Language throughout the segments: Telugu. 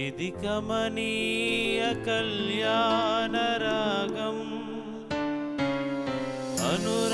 ఇది కమనీయ కళ్యాణరాగం అనుర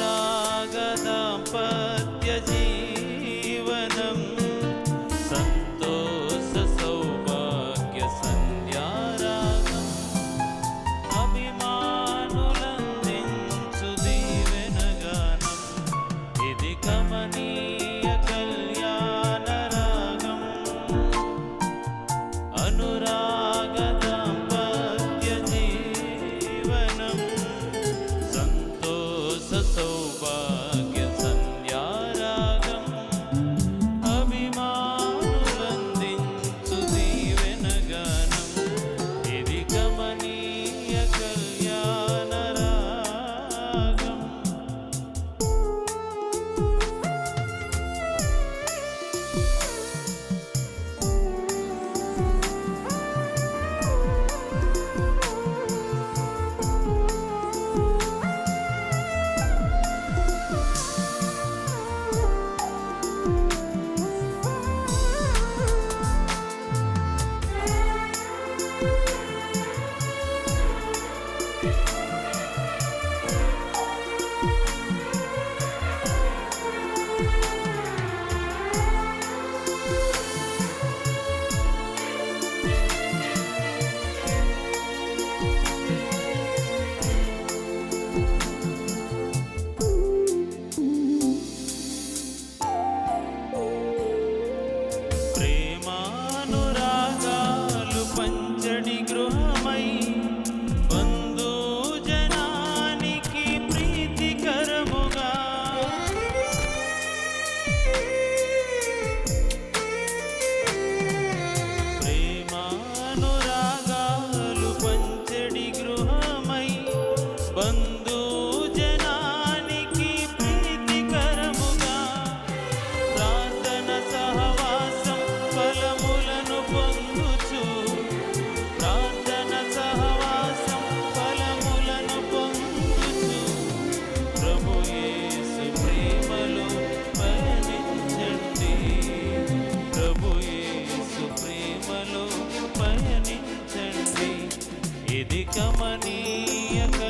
Yeah.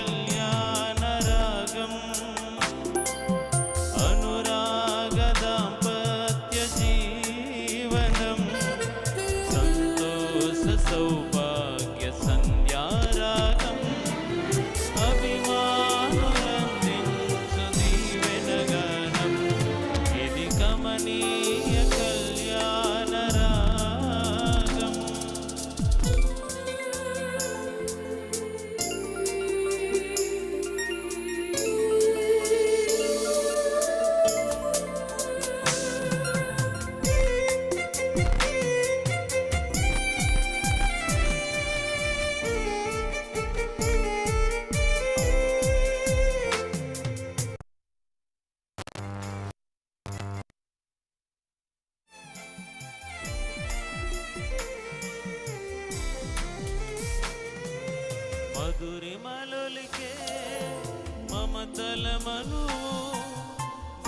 తలమను.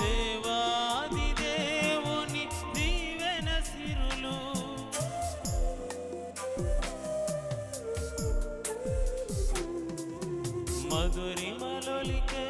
దేవాది దేవుని దీవెన సిరులు. మధురిమలొలికే